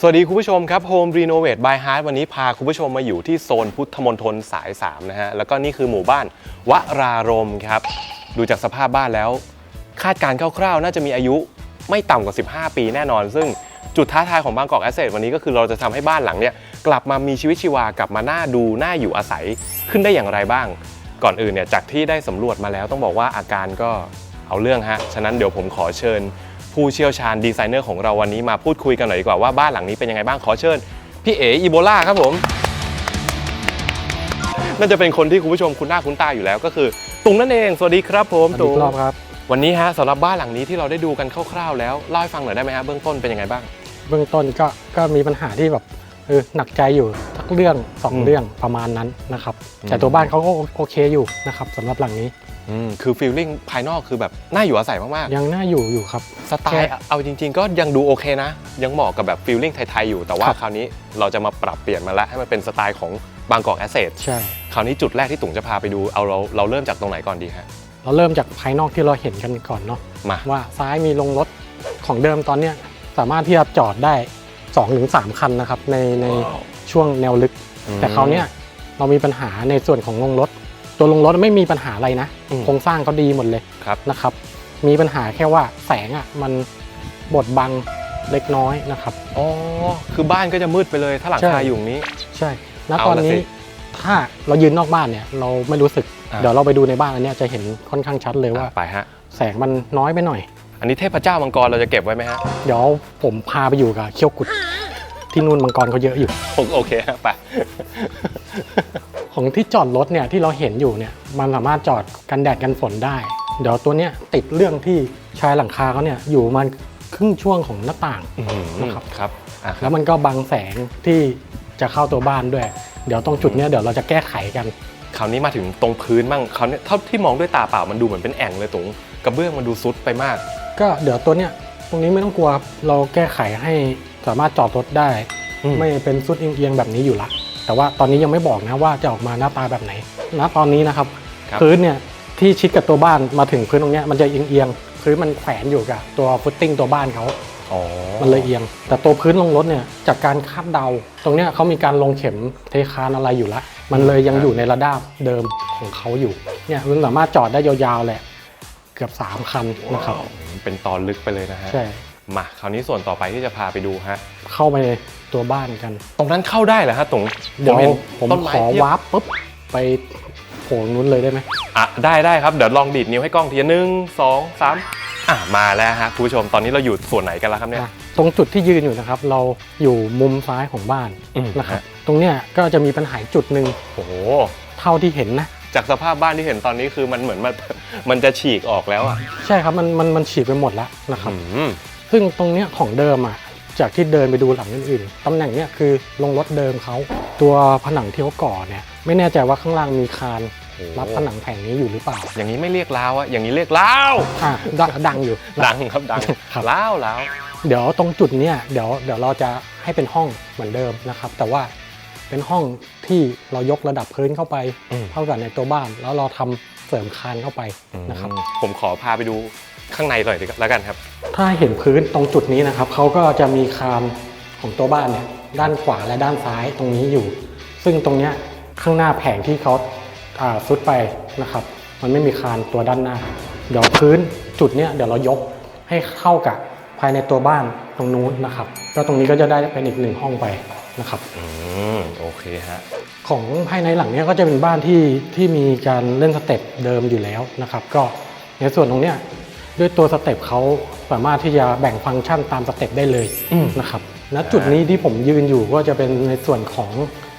สวัสดีคุณผู้ชมครับ Home Renovate by Heart วันนี้พาคุณผู้ชมมาอยู่ที่โซนพุทธมณฑลสาย 3 นะฮะ แล้วก็นี่คือหมู่บ้านวรารมครับ ดูจากสภาพบ้านแล้ว คาดการณ์คร่าวๆ น่าจะมีอายุไม่ต่ำกว่า 15 ปีแน่นอน ซึ่งจุดท้าทายของบางกอกแอสเซทวันนี้ก็คือเราจะทำให้บ้านหลังเนี้ยกลับมามีชีวิตชีวากลับมาน่าดูน่าอยู่อาศัยขึ้นได้อย่างไรบ้าง ก่อนอื่นเนี่ยจากที่ได้สำรวจมาแล้วต้องบอกว่าอาการก็เอาเรื่องฮะฉะนั้นเดี๋ยวผมขอเชิญ ผู้เชี่ยวชาญดีไซเนอร์ของเราวันนี้มาพูดคุยกันหน่อยดีกว่าว่าบ้านหลังนี้เป็นยังไงบ้างขอเชิญพี่เอ๋อีโบลาครับผมน่าจะเป็นคนที่คุณผู้ชมคุ้นหน้าคุ้นตาอยู่แล้ว ก็คือตุงนั่นเองสวัสดีครับผมสวัสตุดีงรอบครับ วันนี้ฮะสำหรับบ้านหลังนี้ที่เราได้ดูกันคร่าวๆแล้วเล่าให้ฟังหน่อยได้ไหมฮะเบื้องต้นเป็นยังไงบ้าง เบื้องต้นก็ก็มีปัญหาที่แบบเออหนักใจอยู่สักเรื่องสองอืมเรื่องประมาณนั้นนะครับอืมแต่ตัวบ้านเขาก็โอเคอยู่นะครับสำหรับหลังนี้ อืมคือฟีลลิ่งภายนอกคือแบบน่าอยู่อาศัยมากๆยังน่าอยู่อยู่ครับสไตล์เอาจริง ๆ ก็ยังดูโอเคนะ ยังเหมาะกับแบบฟีลลิ่งไทย ๆ อยู่แต่ว่าครับ คราวนี้เราจะมาปรับเปลี่ยนมาแล้วให้มันเป็นสไตล์ของบางกอกแอสเซทใช่ คราวนี้จุดแรกที่ตุ๋งจะพาไปดูเอาเราเราเริ่มจากตรงไหนก่อนดีฮะเราเริ่มจากภายนอกที่เราเห็นกันก่อนเนาะมา ว่าซ้ายมีลงรถของเดิมตอนเนี้ยสามารถที่จะจอดได้2อถึงสคันนะครับในในช่วงแนวลึก แต่คราวเนี้ยเรามีปัญหาในส่วนของลงรถ ตัวลงรถไม่มีปัญหาอะไรนะ อืม โครงสร้างเขาดีหมดเลยครับ นะครับ มีปัญหาแค่ว่าแสงอะมันบดบังเล็กน้อยนะครับ อ๋อ คือบ้านก็จะมืดไปเลยถ้าหลังใช่ คาอยู่อย่างนี้ ใช่ณเอาตอนละสินี้ถ้าเรายืนนอกบ้านเนี่ยเราไม่รู้สึก อ่า เดี๋ยวเราไปดูในบ้านอันเนี้ยจะเห็นค่อนข้างชัดเลยว่า อะไปฮะ แสงมันน้อยไปหน่อย อันนี้เทพเจ้ามังกรเราจะเก็บไว้ไหมฮะเดี๋ยวผมพาไปอยู่กับเขี้ยวกุด ที่นู่นมังกรเขาเยอะอยู่ โอโอเคฮะไป ของที่จอดรถเนี่ยที่เราเห็นอยู่เนี่ยมันสามารถจอดกันแดดกันฝนได้ เดี๋ยวตัวเนี้ยติดเรื่องที่ชายหลังคาเขาเนี่ยอยู่ประมันครึ่งช่วงของหน้าต่างอืมนะครับครับอะคแล้รับวมันก็บังแสงที่จะเข้าตัวบ้านด้วย เดี๋ยวตรงจุดเนี้ยเดี๋ยวเราจะแก้ไขกัน คราวนี้มาถึงตรงพื้นบ้างคราวนี้เท่าที่มองด้วยตาเปล่ามันดูเหมือนเป็นแอ่งเลยตุ๋งกระเบื้องมันดูซุดไปมาก ก็เดี๋ยวตัวเนี้ยตรงนี้ไม่ต้องกลัวครับเราแก้ไขให้สามารถจอดรถได้ อืม ไม่เป็นซุดเอียงๆแบบนี้อยู่ละ แต่ว่าตอนนี้ยังไม่บอกนะว่าจะออกมาหน้าตาแบบไหนณตอนนี้นะครับครับพื้นเนี่ยที่ชิดกับตัวบ้านมาถึงพื้นตรงเนี้ยมันจะเอียงๆพื้นมันแขวนอยู่กับตัวฟุตติ้งตัวบ้านเขา อ๋อมันเลยเอียง แต่ตัวพื้นลงรถเนี่ยจากการคาดเดา ตรงเนี้ยเขามีการลงเข็มเทคานอะไรอยู่ละมันเลยยังอยู่ในระดับเดิมของเขาอยู่เนี่ยมันสามารถจอดได้ยาวๆแหละเกือบสามคันนะครับ เป็นตอนลึกไปเลยนะฮะ ใช่ มาคราวนี้ส่วนต่อไปที่จะพาไปดูฮะ เข้าไปในตัวบ้านกัน ตรงนั้นเข้าได้เหรอฮะตรงเดี๋ยวห็นผมต้นไม้ขอเพียบวาร์ปปุ๊บไปโผล่นู้นเลยได้ไหมอะได้ได้ครับเดี๋ยวลองดีดนิ้วให้กล้องทีหนึ่งสองสามอะมาแล้วฮะคุณผู้ชมตอนนี้เราอยู่ส่วนไหนกันแล้วครับเนี่ยอะตรงจุดที่ยืนอยู่นะครับ เราอยู่มุมซ้ายของบ้านอืมนะครับฮะตรงเนี้ยก็จะมีปัญหาจุดหนึ่งโอ้โหเท่าที่เห็นนะจากสภาพบ้านที่เห็นตอนนี้คือมันเหมือนมันมันจะฉีกออกแล้วอะใช่ครับมันมันมันฉีกไปหมดแล้วนะครับอืม ซึ่งตรงเนี้ยของเดิมอะจากที่เดินไปดูหลังอื่นๆ ตำแหน่งเนี้ยคือลงรถเดิมเขา ตัวผนังที่เขาก่อเนี่ยไม่แน่ใจว่าข้างล่างมีคานโอ้รับผนังแผ่นนี้อยู่หรือเปล่า อย่างนี้ไม่เรียกล้าวอะอย่างนี้เรียกล้าวอะดังดังอยู่ ดังครับดังครับล้าวล้าวเดี๋ยวตรงจุดเนี้ยเดี๋ยวเดี๋ยวเราจะให้เป็นห้องเหมือนเดิมนะครับ แต่ว่าเป็นห้องที่เรายกระดับพื้นเข้าไปอืมเท่ากับในตัวบ้าน แล้วเราทำเสริมคานเข้าไปนะครับอืมผมขอพาไปดู ข้างในหน่อยดีกว่าแล้วกันครับ ถ้าเห็นพื้นตรงจุดนี้นะครับเขาก็จะมีคานของตัวบ้านเนี่ยด้านขวาและด้านซ้ายตรงนี้อยู่ ซึ่งตรงเนี้ยข้างหน้าแผงที่เขาอ่าซุดไปนะครับ มันไม่มีคานตัวด้านหน้า เดี๋ยวพื้นจุดเนี้ยเดี๋ยวเรายกให้เข้ากับภายในตัวบ้านตรงนู้นนะครับก็ตรงนี้ก็จะได้เป็นอีกหนึ่งห้องไปนะครับอืมโอเคฮะของภายในหลังเนี้ยก็จะเป็นบ้านที่ที่มีการเล่นสเต็ปเดิมอยู่แล้วนะครับ ก็ในส่วนตรงเนี้ย ด้วยตัวสเต็ปเขาสามารถที่จะแบ่งฟังก์ชันตามสเต็ปได้เลยอืมนะครับณจุดนี้ที่ผมยืนอยู่ก็จะเป็นในส่วนของ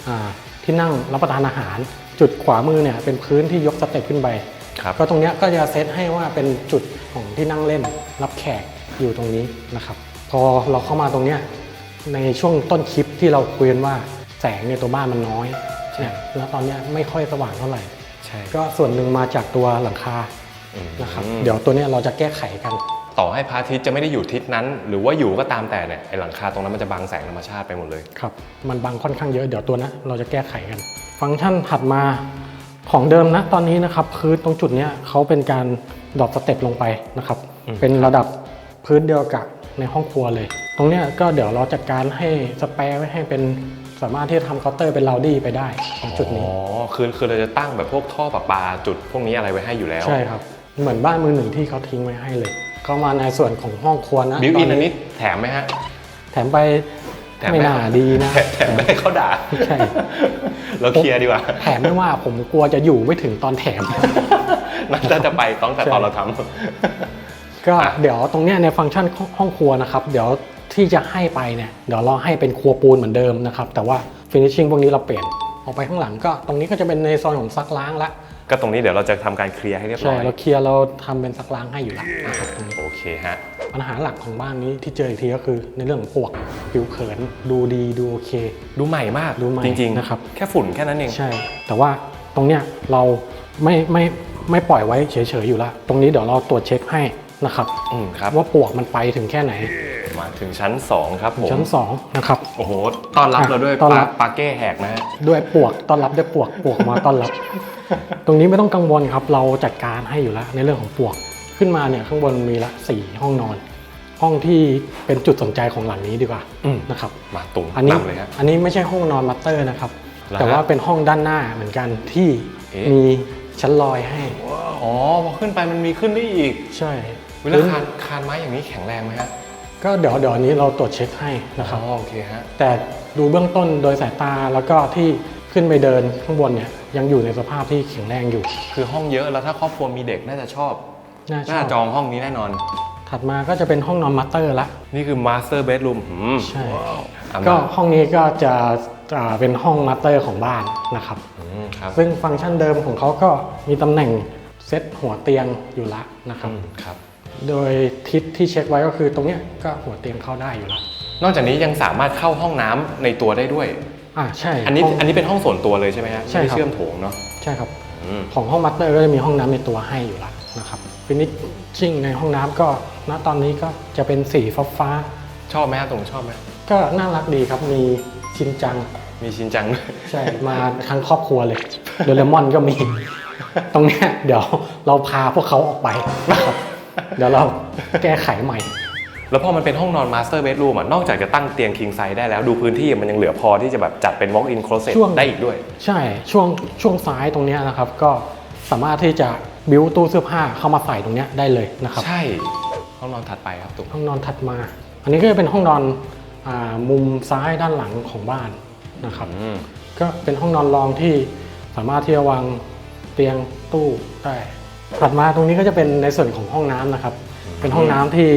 อาที่นั่งรับประทานอาหาร จุดขวามือเนี่ยเป็นพื้นที่ยกสเต็ปขึ้นไปครับก็ตรงเนี้ยก็จะเซตให้ว่าเป็นจุดของที่นั่งเล่นรับแขกอยู่ตรงนี้นะครับ พอเราเข้ามาตรงเนี้ยในช่วงต้นคลิปที่เราคุยกันว่าแสงในตัวบ้านมันน้อยเนี่ยแล้วตอนเนี้ยไม่ค่อยสว่างเท่าไหร่ใช่ก็ส่วนหนึ่งมาจากตัวหลังคาอืม นะครับเดี๋ยวตัวเนี้ยเราจะแก้ไขกัน ต่อให้พระอาทิตย์จะไม่ได้อยู่ทิศนั้น หรือว่าอยู่ก็ตามแต่เนี่ยไอหลังคาตรงนั้นมันจะบังแสงธรรมชาติไปหมดเลยครับมันบังค่อนข้างเยอะเดี๋ยวตัวนะเราจะแก้ไขกัน ฟังก์ชันถัดมาของเดิมนะตอนนี้นะครับพื้นตรงจุดเนี้ยเขาเป็นการดรอปสเต็ปลงไปนะครับอืมเป็นระดับพื้นเดียวกับในห้องครัวเลย ตรงเนี้ยก็เดี๋ยวเราจัดการให้สเปรย์ไว้ให้เป็นสามารถที่จะทำเคาน์เตอร์เป็นลาวดี้ไปได้ตรงจุดนี้อ๋อคือคือเราจะตั้งแบบพวกท่อประปาจุดพวกนี้อะไรไว้ให้อยู่แล้วใช่ครับ เหมือนบ้านมือหนึ่งที่เขาทิ้งไว้ให้เลยก็มาในส่วนของห้องครัวนะบิวอินตอันนี้แถมไหมฮะ แถมไปแถมไม่น่าดีนะแถมแถมไม่ให้เขาด่าใช่เราเคลียร์ดีกว่าแถมไม่ว่าผมกลัวจะอยู่ไม่ถึงตอนแถมน่าจะไปต้องแต่ตอนเราทก็อะเดี๋ยวตรงเนี้ยในฟังก์ชันห้องครัวนะครับ เดี๋ยวที่จะให้ไปเนี่ยเดี๋ยวเราให้เป็นครัวปูนเหมือนเดิมนะครับ แต่ว่าฟินิชชิ่งพวกนี้เราเปลี่ยนออกไปข้างหลังก็ตรงนี้ก็จะเป็นในโซนของซักล้างละำ ก็ตรงนี้เดี๋ยวเราจะทำการเคลียร์ให้เรียบร้ใช่อยเราเคลียร์เราทำเป็นซักล้างให้อยู่ละนะครับตรงนี้โอเคฮะ ปัญหาหลักของบ้านนี้ที่เจออีกทีก็คือในเรื่องของปลวกผิวเขินดูดีดูโอเค ดูใหม่มากดูใหม่จริงๆนะครับ แค่ฝุ่นแค่นั้นเองใช่ แต่ว่าตรงเนี้ยเราไม่ไม่ไม่ปล่อยไว้เฉยๆอยู่ละตรงนี้เดี๋ยวเราตรวจเช็คให้นะครับ อืมครับว่าปลวกมันไปถึงแค่ไหนมาถึงชั้น 2 ครับผมชั้นสองนะครับ โอ้โหต้อนรับเราด้วยต้อนปรัลาบปลาเก้แหกนะฮะด้วยปลวกต้อนรับด้วยปลวกปลวกมาต้อนรับ ตรงนี้ไม่ต้องกังวลครับ เราจัดการให้อยู่แล้วในเรื่องของปลวก ขึ้นมาเนี่ยข้างบนมีละสี่ห้องนอน ห้องที่เป็นจุดสนใจของหลังนี้ดีกว่าอืม นะครับ มาตุงอันนี้นำเลยฮะ อันนี้ไม่ใช่ห้องนอนมาสเตอร์นะครับ เหรอฮะแต่ว่าเป็นห้องด้านหน้าเหมือนกันที่เอ๊ะ มีชั้นลอยให้ อ๋อพอขึ้นไปมันมีขึ้นได้อีกใช่เวลาคานคานไม้อย่างนี้แข็งแรงไหมฮะก็เดี๋ยวเดี๋ยวอันนี้เราตรวจเช็คให้นะครับ อ๋อโอเคฮะ แต่ดูเบื้องต้นโดยสายตาแล้วก็ที่ ขึ้นไปเดินข้างบนเนี่ยยังอยู่ในสภาพที่แข็งแรงอยู่ คือห้องเยอะแล้วถ้าครอบครัวมีเด็กน่าจะชอบน่าชน่าอบจองห้องนี้แน่นอน ถัดมาก็จะเป็นห้องนอนมาสเตอร์ละ นี่คือมาสเตอร์เบดรูมใช่ ก็ก็ห้องนี้ก็จะอ่าเป็นห้องมาสเตอร์ของบ้านนะครับ ครับซึ่งฟังก์ชันเดิมของเขาก็มีตำแหน่งเซตหัวเตียงอยู่ละนะครับ อืมครับ โดยทิศที่เช็คไว้ก็คือตรงเนี้ยก็หัวเตียงเข้าได้อยู่ละ นอกจากนี้ยังสามารถเข้าห้องน้ำในตัวได้ด้วย อ่าใช่อันนี้ห้ง อันนี้เป็นห้องส่วนตัวเลยใช่ไหมฮะใช่ไม่ครับได้เชื่อมโถงเนาะใช่ครับ อืมของห้องมาสเตอร์ก็จะมีห้องน้ำในตัวให้อยู่ละนะครับฟินิชชิ่งในห้องน้ำก็ณตอนนี้ก็จะเป็นสีฟ้าฟ้าชอบไหมฮะตรงชอบไหมๆก็น่ารักดีครับมีชินจัง มีชินจังด้วยใช่ มาทั้งครอบครัวเลยโดเรมอนก็มี ตรงเนี้ยเดี๋ยวเราพาพวกเขาออกไปนะครับเดี๋ยวเราแก้ไขใหม่ แล้วพอมันเป็นห้องนอนมาสเตอร์เบดรูมอะนอกจากจะตั้งเตียงคิงไซด์ได้แล้วดูพื้นที่มันยังเหลือพอที่จะแบบจัดเป็น walk in closet ช่วง ได้อีกด้วย ใช่ช่วงช่วงซ้ายตรงเนี้ยนะครับ ก็สามารถที่จะบิวตู้เสื้อผ้าเข้ามาใส่ตรงเนี้ยได้เลยนะครับ ใช่ ห้องนอนถัดไปครับตุ๊กห้องนอนถัดมา อันนี้ก็จะเป็นห้องนอนอามุมซ้ายด้านหลังของบ้านนะครับ อืมก็เป็นห้องนอนรองที่สามารถที่จะวางเตียงตู้ได้ถัดมาตรงนี้ก็จะเป็นในส่วนของห้องน้ำนะครับ เป็นห้องน้ำที่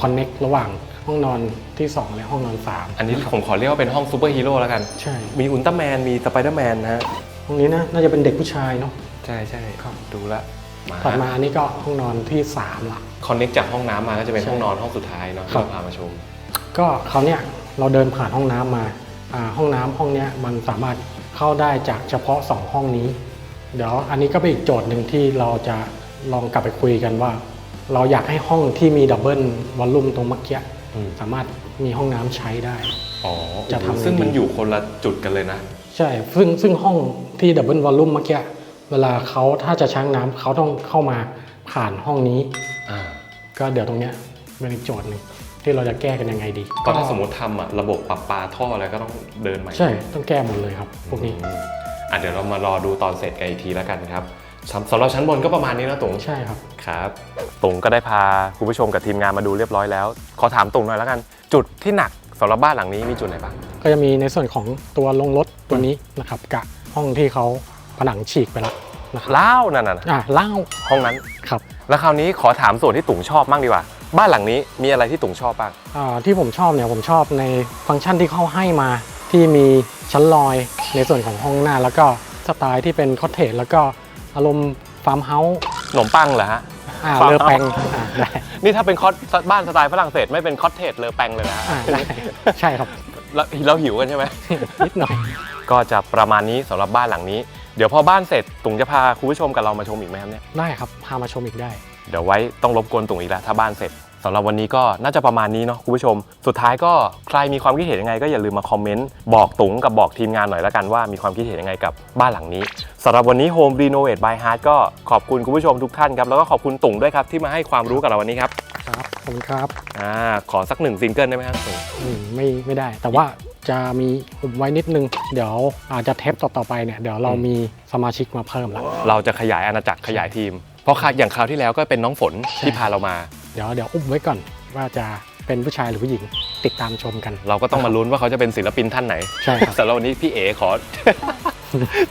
คอนเน็กระหว่างห้องนอนที่ 2 และห้องนอน 3 อันนี้ผมขอเรียกว่าเป็นห้องซูเปอร์ฮีโร่แล้วกัน ใช่ มีอุลตร้าแมน มีสไปเดอร์แมนนะฮะห้องนี้นะน่าจะเป็นเด็กผู้ชายเนาะ ใช่ใช่ครับดูละมาถัดมาอันนี้ก็ห้องนอนที่ 3 ละ คอนเน็กจากห้องน้ำมาก็จะเป็นใช่ห้องนอนห้องสุดท้ายเนาะที่ครับเราพามาชม ก็เขาวเนี่ยเราเดินผ่านห้องน้ำมาอ่าห้องน้ำห้องเนี้ยมันสามารถเข้าได้จากเฉพาะ 2 ห้องนี้ เดี๋ยวอันนี้ก็เป็นอีกโจทย์หนึ่งที่เราจะลองกลับไปคุยกันว่า เราอยากให้ห้องที่มีดับเบิลวอลลุ่มตรงเมื่อกี้อืม สามารถมีห้องน้ำใช้ได้ อ๋อจะทำซึ่งยังไงมันอยู่คนละจุดกันเลยนะ ใช่ ซึ่งซึ่งห้องที่ดับเบิลวอลลุ่มเมื่อกี้เวลาเขาถ้าจะช้างน้ำเขาต้องเข้ามาผ่านห้องนี้ อ่าก็เดี๋ยวตรงเนี้ยเป็นอีกโจทย์หนึ่งที่เราจะแก้กันยังไงดีก็ถ้าสมมติทำอะระบบปรับปลาท่ออะไรก็ต้องเดินใหม่ใช่ต้องแก้หมดเลยครับ พวกนี้ อืมอะเดี๋ยวเรามารอดูตอนเสร็จกันอีกทีแล้วกันครับ สำสำหรับชั้นบนก็ประมาณนี้นะตุ๋งใช่ครับ ครับตุงก็ได้พาคุณผู้ชมกับทีมงานมาดูเรียบร้อยแล้ว ขอถามตุงหน่อยแล้วกัน จุดที่หนักสำหรับบ้านหลังนี้มีจุดไหนบ้าง ก็จะมีในส่วนของตัวลงรถตัวนี้นะครับกับห้องที่เขาผนังฉีกไปแล้วนะครับเล่านั่นน่ะอะเล่าห้องนั้น ครับแล้วคราวนี้ขอถามส่วนที่ตุงชอบบ้างดีกว่า บ้านหลังนี้มีอะไรที่ตุงชอบบ้างอ่าที่ผมชอบเนี่ยผมชอบในฟังก์ชันที่เขาให้มา ที่มีชั้นลอยในส่วนของห้องหน้า แล้วก็สไตล์ที่เป็นคอ t เทจแล้วก็ อารมณ์ฟาร์มเฮาส์ขนมปังเหรอฮะ อ่า farm เรือแปง house อ่าได้นี่ถ้าเป็นคอสบ้านสไตล์ฝรั่งเศสไม่เป็นคอตเทจเลอแปงเลยนะฮะอ่าได้ใช่ครับ แล้วเราหิวกันใช่ไหม นิดหน่อย ก็จะประมาณนี้สำหรับบ้านหลังนี้ เดี๋ยวพอบ้านเสร็จตุงจะพาคุณผู้ชมกับเรามาชมอีกไหมครับเนี่ย ได้ครับ พามาชมอีกได้ เดี๋ยวไว้ต้องรบกวนตุงอีกแล้วถ้าบ้านเสร็จ สำหรับวันนี้ก็น่าจะประมาณนี้เนาะคุณผู้ชม สุดท้ายก็ใครมีความคิดเห็นยังไงก็อย่าลืมมาคอมเมนต์บอกตุงกับบอกทีมงานหน่อยละกันว่ามีความคิดเห็นยังไงกับบ้านหลังนี้สำหรับวันนี้ Home Renovate by Heart ก็ขอบคุณคุณผู้ชมทุกท่านครับแล้วก็ขอบคุณตุงด้วยครับที่มาให้ความรู้กับเราวันนี้ครับครับขอบคุณครับอ่าขอสักหนึ่งซิงเกิลได้ไหมครับตุงอืมไม่ไม่ได้ แต่ว่าจะมีอุบไว้นิดนึง เดี๋ยวอาจจะเทปต่อๆไปเนี่ยเดี๋ยวเรามีสมาชิกมาเพิ่มแล้ว เราจะขยายอาณาจักรขยายทีม เพราะคราวอย่างคราวที่แล้วก็เป็นน้องฝนที่พาเรามา เดี๋ยวเดี๋ยวอุบไว้ก่อนว่าจะเป็นผู้ชายหรือผู้หญิงติดตามชมกัน เราก็ต้องมาลุ้นว่าเขาจะเป็นศิลปินท่านไหนใช่ครับสำหรับวันนี้พี่เอขอ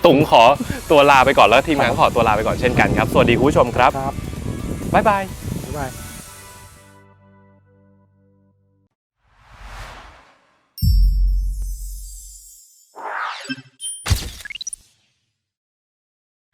ตุงขอตัวลาไปก่อนแล้วทีมงานก็ขอตัวลาไปก่อนเช่นกันครับ สวัสดีคุณผู้ชมครับครับบ๊ายบายบ๊ายบาย